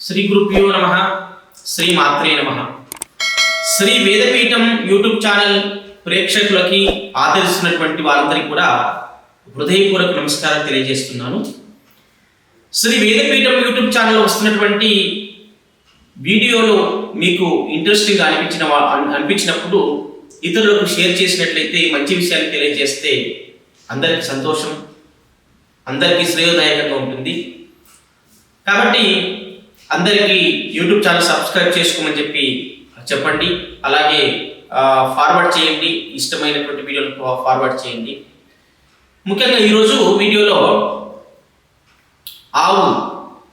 శ్రీ గురుభ్యో నమ శ్రీ మాత్రే నమ. శ్రీ వేదపీఠం యూట్యూబ్ ఛానల్ ప్రేక్షకులకి ఆదరిస్తున్నటువంటి వారందరికీ కూడా హృదయపూర్వక నమస్కారం తెలియజేస్తున్నాను. శ్రీ వేదపీఠం యూట్యూబ్ ఛానల్లో వస్తున్నటువంటి వీడియోలు మీకు ఇంట్రెస్టింగ్ అనిపించిన అనిపించినప్పుడు ఇతరులకు షేర్ చేసినట్లయితే మంచి విషయాన్ని తెలియజేస్తే అందరికీ సంతోషం అందరికీ శ్రేయోదాయకంగా ఉంటుంది. కాబట్టి అందరికీ యూట్యూబ్ ఛానల్ సబ్స్క్రైబ్ చేసుకోమని చెప్పి చెప్పండి. అలాగే ఫార్వర్డ్ చేయండి. ఇష్టమైనటువంటి వీడియోలు ఫార్వర్డ్ చేయండి. ముఖ్యంగా ఈరోజు వీడియోలో ఆవు.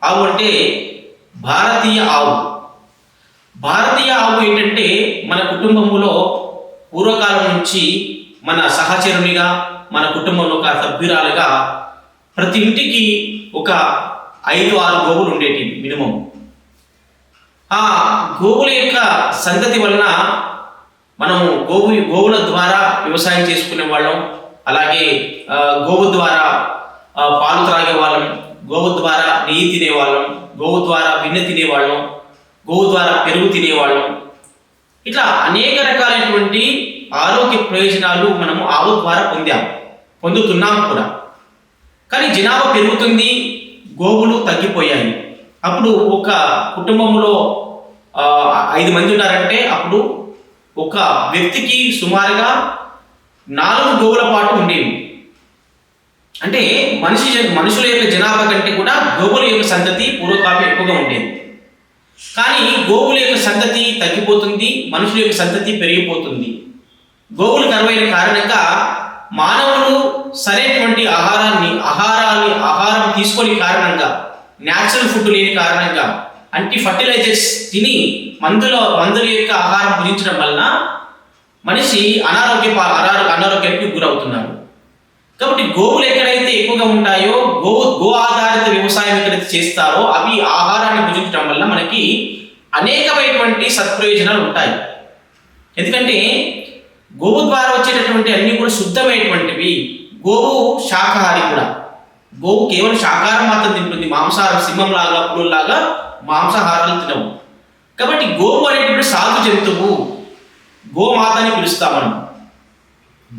ఆవు అంటే భారతీయ ఆవు. భారతీయ ఆవు ఏంటంటే మన కుటుంబంలో పూర్వకాలం నుంచి మన సహచరునిగా మన కుటుంబంలో ఒక సభ్యురాలుగా ప్రతి ఇంటికి ఒక ఐదు ఆరు గోవులు ఉండేటివి మినిమం. ఆ గోవుల యొక్క సంతతి వలన మనం గోవు గోవుల ద్వారా వ్యవసాయం చేసుకునే వాళ్ళం. అలాగే గోవు ద్వారా పాలు త్రాగే వాళ్ళం. గోవు ద్వారా నెయ్యి తినేవాళ్ళం గోవు ద్వారా వెన్న తినేవాళ్ళం గోవు ద్వారా పెరుగు తినేవాళ్ళం ఇట్లా అనేక రకాలైనటువంటి ఆరోగ్య ప్రయోజనాలు మనము ఆవు ద్వారా పొందాం పొందుతున్నాం కూడా. కానీ జనాభా పెరుగుతుంది గోవులు తగ్గిపోయాయి. అప్పుడు ఒక కుటుంబంలో ఐదు మంది ఉన్నారంటే అప్పుడు ఒక వ్యక్తికి సుమారుగా నాలుగు గోవుల పాటు ఉండేవి. అంటే మనిషి మనుషుల యొక్క జనాభా కంటే కూడా గోవుల యొక్క సంతతి పూర్వకాలం ఎక్కువగా ఉండేది. కానీ గోవుల యొక్క సంతతి తగ్గిపోతుంది మనుషుల యొక్క సంతతి పెరిగిపోతుంది. గోవులు కరువైన కారణంగా మానవులు సరైనటువంటి ఆహారాన్ని ఆహారాన్ని ఆహారం తీసుకొని కారణంగా న్యాచురల్ ఫుడ్ లేని కారణంగా అంటి ఫర్టిలైజర్స్ తిని మందుల మందుల యొక్క ఆహారం భుజించడం వలన మనిషి అనారోగ్య అనారో- అనారోగ్యానికి గురవుతున్నారు కాబట్టి గోవులు ఎక్కడైతే ఎక్కువగా ఉంటాయో గో గో ఆధారిత వ్యవసాయం ఎక్కడైతే చేస్తారో అవి ఆహారాన్ని భుజించడం వల్ల మనకి అనేకమైనటువంటి సత్ప్రయోజనాలు ఉంటాయి. ఎందుకంటే గోవు ద్వారా వచ్చేటటువంటి అన్ని కూడా శుద్ధమైనటువంటివి. గోవు శాకాహారి కూడా. గోవు కేవలం శాకాహారం మాత్రం తింటుంది. మాంసాహారం సింహం లాగా పులుల్లాగా మాంసాహారాలు తినవు. కాబట్టి గోవు అనేటువంటి సాధు జంతువు గోమాత అని పిలుస్తాం మనం.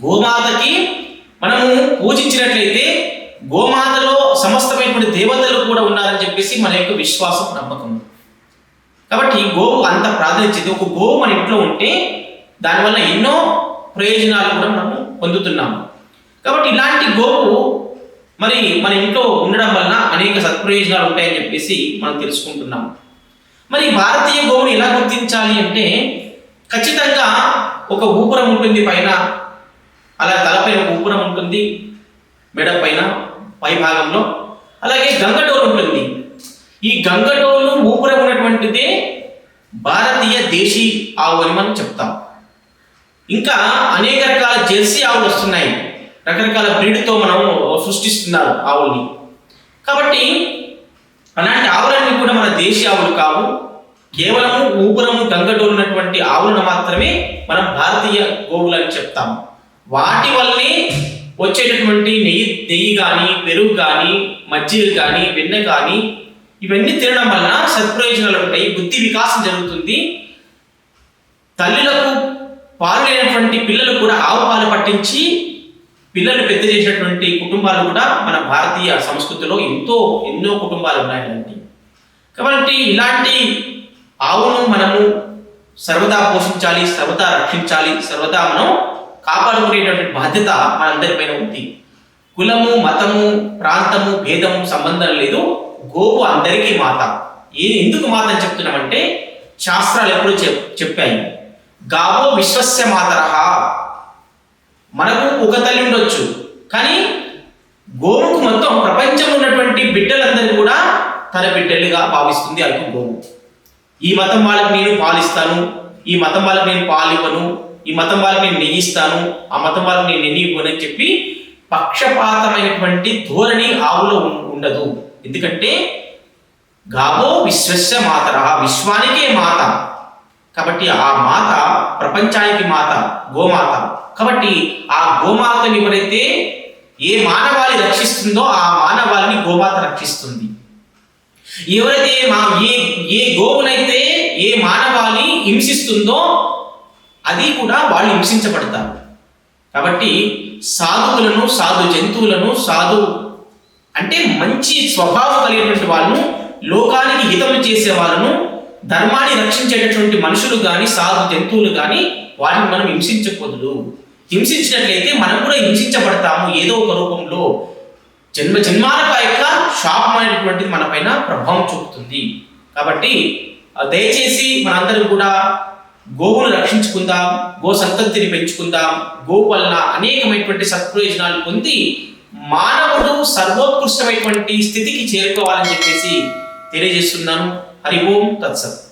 గోమాతకి మనము పూజించినట్లయితే గోమాతలో సమస్తమైనటువంటి దేవతలు కూడా ఉన్నారని చెప్పేసి మన యొక్క విశ్వాసం నమ్మకం. కాబట్టి గోవు అంత ప్రాధాన్యత ఒక గోవు మన ఇంట్లో ఉంటే దానివల్ల ఎన్నో ప్రయోజనాలు కూడా మనం పొందుతున్నాము కాబట్టి ఇలాంటి గోవు మరి మన ఇంట్లో ఉండడం వలన అనేక సత్ప్రయోజనాలు ఉంటాయని చెప్పేసి మనం తెలుసుకుంటున్నాము మరి భారతీయ గోవుని ఎలా గుర్తించాలి అంటే ఖచ్చితంగా ఒక ఊపురం ఉంటుంది పైన అలా తలపైన ఒక ఊపురం ఉంటుంది మెడ పైన పైభాగంలో అలాగే గంగటోలు ఉంటుంది. ఈ గంగటోలు ఊపురం ఉన్నటువంటిదే భారతీయ దేశీ ఆవు అని మనం చెప్తాం. ఇంకా అనేక రకాల జెర్సీ ఆవులు వస్తున్నాయి. రకరకాల బ్రీడ్తో మనం సృష్టిస్తున్నారు ఆవుల్ని. కాబట్టి అలాంటి ఆవులన్నీ కూడా మన దేశీ ఆవులు కావు. కేవలం ఊపురము గంగటోలు ఉన్నటువంటి ఆవులను మాత్రమే మనం భారతీయ గోవులు అని చెప్తాం. వాటి వల్లనే వచ్చేటటువంటి నెయ్యి నెయ్యి కానీ పెరుగు కానీ మజ్జిగ కానీ వెన్న కానీ ఇవన్నీ తినడం వలన సత్ప్రయోజనాలు ఉంటాయి బుద్ధి వికాసం జరుగుతుంది. తల్లులకు పాలు లేనటువంటి పిల్లలు కూడా ఆవు పాలు పట్టించి పిల్లలు పెద్ద చేసినటువంటి కుటుంబాలు కూడా మన భారతీయ సంస్కృతిలో ఎంతో ఎన్నో కుటుంబాలు ఉన్నాయండి. కాబట్టి ఇలాంటి ఆవును మనము సర్వదా పోషించాలి సర్వదా రక్షించాలి సర్వదా మనం కాపాడుకునేటువంటి బాధ్యత మనందరిపైన ఉంది. కులము మతము ప్రాంతము భేదము సంబంధం లేదు. గోవు అందరికీ మాత. ఏ ఎందుకు మాత అని చెప్తున్నామంటే శాస్త్రాలు ఎప్పుడు చెప్ చెప్పాయి. గావో విశ్వస్య మాతరహ మనకు ఒక తల్లి ఉండొచ్చు. కానీ గోవుకు మొత్తం ప్రపంచంలో ఉన్నటువంటి బిడ్డలందరూ కూడా తన బిడ్డలుగా భావిస్తుంది అది గోవు ఈ మతం వాళ్ళకి నేను పాలిస్తాను ఈ మతం వాళ్ళకి నేను పాలివ్వను ఈ మతం వాళ్ళకి నేను నెయ్యిస్తాను ఆ మతం వాళ్ళకి నేను నెయ్యి ఇవ్వను అని చెప్పి పక్షపాతమైనటువంటి ధోరణి ఆవులో ఉండదు. ఎందుకంటే గావో విశ్వస్య మాతర విశ్వానికే మాత. కాబట్టి ఆ మాత ప్రపంచానికి మాత గోమాత. కాబట్టి ఆ గోమాతని ఎవరైతే ఏ మానవాళి రక్షిస్తుందో ఆ మానవాళిని గోమాత రక్షిస్తుంది. ఎవరైతే మా ఏ ఏ గోవునైతే ఏ మానవాళి హింసిస్తుందో అది కూడా వాళ్ళు హింసించబడతారు. కాబట్టి సాధువులను సాధు జంతువులను సాధు అంటే మంచి స్వభావం కలిగినటువంటి వాళ్ళను లోకానికి హితము చేసే వాళ్ళను ధర్మాన్ని రక్షించేటటువంటి మనుషులు కానీ సాధు జంతువులు కానీ వాటిని మనం హింసించకూడదు. హింసించినట్లయితే మనం కూడా హింసించబడతాము ఏదో ఒక రూపంలో. జన్మ జన్మాలకు యొక్క శాపమైనటువంటిది మన పైన ప్రభావం చూపుతుంది. కాబట్టి దయచేసి మనందరం కూడా గోవును రక్షించుకుందాం గో సంతతిని పెంచుకుందాం. గోవు వలన అనేకమైనటువంటి సత్ప్రయోజనాలు పొంది మానవుడు సర్వోత్కృష్టమైనటువంటి స్థితికి చేరుకోవాలని చెప్పేసి తెలియజేస్తున్నాను. हरिओम तत्सत